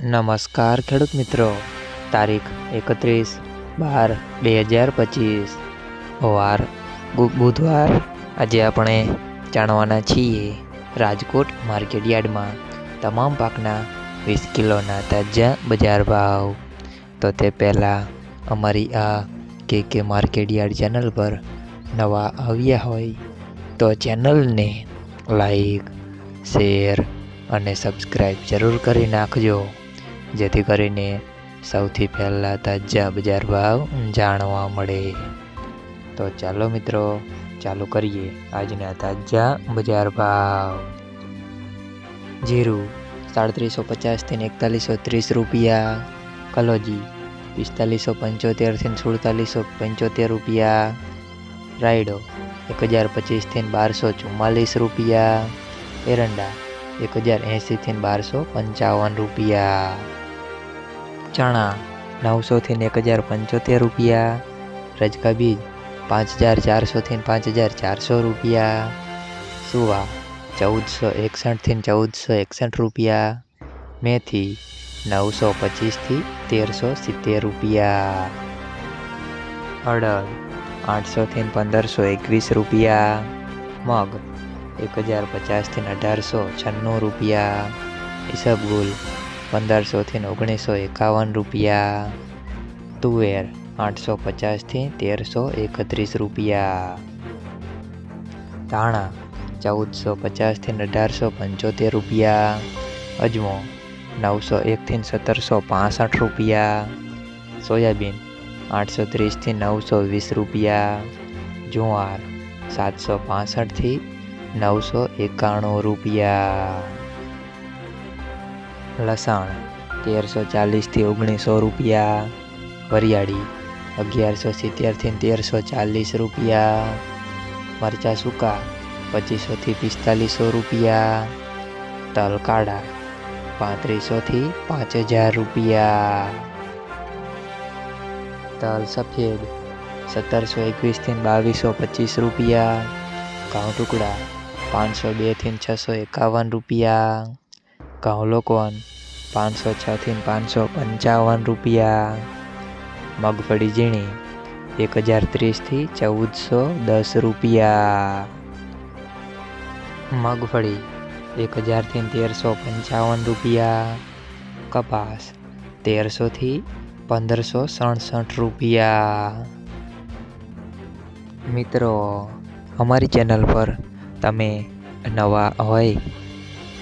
નમસ્કાર ખેડૂત મિત્રો. તારીખ એકત્રીસ બાર બે હજાર પચીસ. વાર બુધવાર. આજે આપણે જાણવાના છીએ રાજકોટ માર્કેટયાર્ડમાં તમામ પાકના વીસ કિલોના તાજા બજાર ભાવ. તો તે પહેલાં અમારી આ કે કે માર્કેટયાર્ડ ચેનલ પર નવા આવ્યા હોય તો ચેનલને લાઈક, શેર અને સબસ્ક્રાઈબ જરૂર કરી નાખજો. જેથી કરીને સૌથી પહેલાં તાજા બજાર ભાવ જાણવા મળે. તો ચાલો મિત્રો, ચાલુ કરીએ આજના તાજા બજાર ભાવ. જીરું સાડત્રીસો પચાસથી એકતાલીસો ત્રીસ રૂપિયા. કલોજી પિસ્તાલીસો પંચોતેરથી સુડતાલીસો પંચોતેર રૂપિયા. રાયડો એક હજાર પચીસથી બારસો ચુમ્માલીસ રૂપિયા. એરંડા એક હજાર એંશીથી બારસો પંચાવન રૂપિયા. ચણા, નવસોથી એક હજાર પંચોતેર રૂપિયા. રજકા બીજ, પાંચ હજાર ચારસોથી પાંચ હજાર ચારસો રૂપિયા. સુવા, ચૌદસો એકસઠથી ચૌદસો એકસઠ રૂપિયા. મેથી, નવસો પચીસથી તેરસો સિત્તેર રૂપિયા. અડદ, આઠસોથી પંદરસો એકવીસ રૂપિયા. મગ, એક હજાર પચાસથી અઢારસો છન્નું રૂપિયા. ઈસબગુલ પંદરસોથી ઓગણીસો એકાવન રૂપિયા. તુવેર આઠસો પચાસથી તેરસો એકત્રીસ રૂપિયા. ધાણા ચૌદસો પચાસથી અઢારસો પંચોતેર રૂપિયા. અજમો નવસો એકથી સત્તરસો પાસઠ રૂપિયા. સોયાબીન આઠસો ત્રીસથી નવસો વીસ રૂપિયા. જુવાર સાતસો પાસઠથી નવસો એકાણું રૂપિયા. લસણ, તેરસો ચાલીસથી ઓગણીસો રૂપિયા. વરિયાળી, અગિયારસો સિત્તેરથી તેરસો ચાલીસ રૂપિયા. મરચાં સૂકા, પચીસોથી પિસ્તાલીસો રૂપિયા. તલ કાળા પાંત્રીસોથી પાંચ હજાર રૂપિયા. તલ સફેદ, સત્તરસો એકવીસથી બાવીસો પચીસ રૂપિયા. ઘઉં ટુકડા, પાંચસો બેથી છસો એકાવન રૂપિયા. ઘઉં લોકોન પાંચસો છથી પાંચસો પંચાવન રૂપિયા. મગફળી ઝીણી એક હજાર ત્રીસથી ચૌદસો દસ રૂપિયા. મગફળી એક હજારથી તેરસો પંચાવન રૂપિયા. કપાસ તેરસોથી પંદરસો સડસઠ રૂપિયા. મિત્રો, અમારી ચેનલ પર તમે નવા હોય